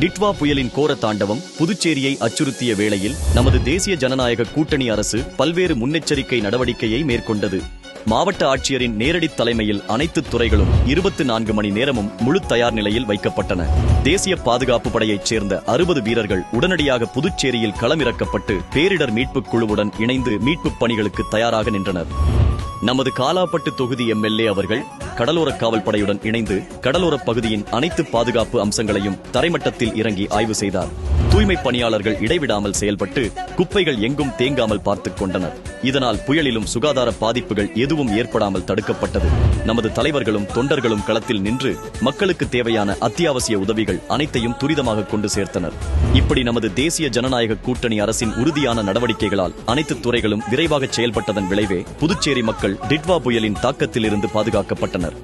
டிட்வா புயலின் கோர தாண்டவம் புதுச்சேரியை அச்சுறுத்திய வேளையில் நமது தேசிய ஜனநாயக கூட்டணி அரசு பல்வேறு முன்னெச்சரிக்கை நடவடிக்கையை மேற்கொண்டது. மாவட்ட ஆட்சியரின் நேரடி தலைமையில் அனைத்து துறைகளும் இருபத்தி நான்கு மணி நேரமும் முழு தயார் நிலையில் வைக்கப்பட்டன. தேசிய பாதுகாப்பு படையைச் சேர்ந்த அறுபது வீரர்கள் உடனடியாக புதுச்சேரியில் களமிறக்கப்பட்டு பேரிடர் மீட்புக் குழுவுடன் இணைந்து மீட்புப் பணிகளுக்கு தயாராக நின்றனர். நமது காலாப்பட்டு தொகுதி எம்எல்ஏ அவர்கள் கடலோர காவல் படையுடன் இணைந்து கடலோரப் பகுதியின் அனைத்து பாதுகாப்பு அம்சங்களையும் தரைமட்டத்தில் இறங்கி ஆய்வு செய்தார். தூய்மை பணியாளர்கள் இடைவிடாமல் செயல்பட்டு குப்பைகள் எங்கும் தேங்காமல் பார்த்துக் கொண்டனர். இதனால் புயலிலும் சுகாதார பாதிப்புகள் எதுவும் ஏற்படாமல் தடுக்கப்பட்டது. நமது தலைவர்களும் தொண்டர்களும் களத்தில் நின்று மக்களுக்கு தேவையான அத்தியாவசிய உதவிகள் அனைத்தையும் துரிதமாக கொண்டு சேர்த்தனர். இப்படி நமது தேசிய ஜனநாயக கூட்டணி அரசின் உறுதியான நடவடிக்கைகளால் அனைத்து துறைகளும் விரைவாக செயல்பட்டதன் விளைவே புதுச்சேரி மக்கள் டிட்வா புயலின் தாக்கத்திலிருந்து பாதுகாக்கப்பட்டனர்.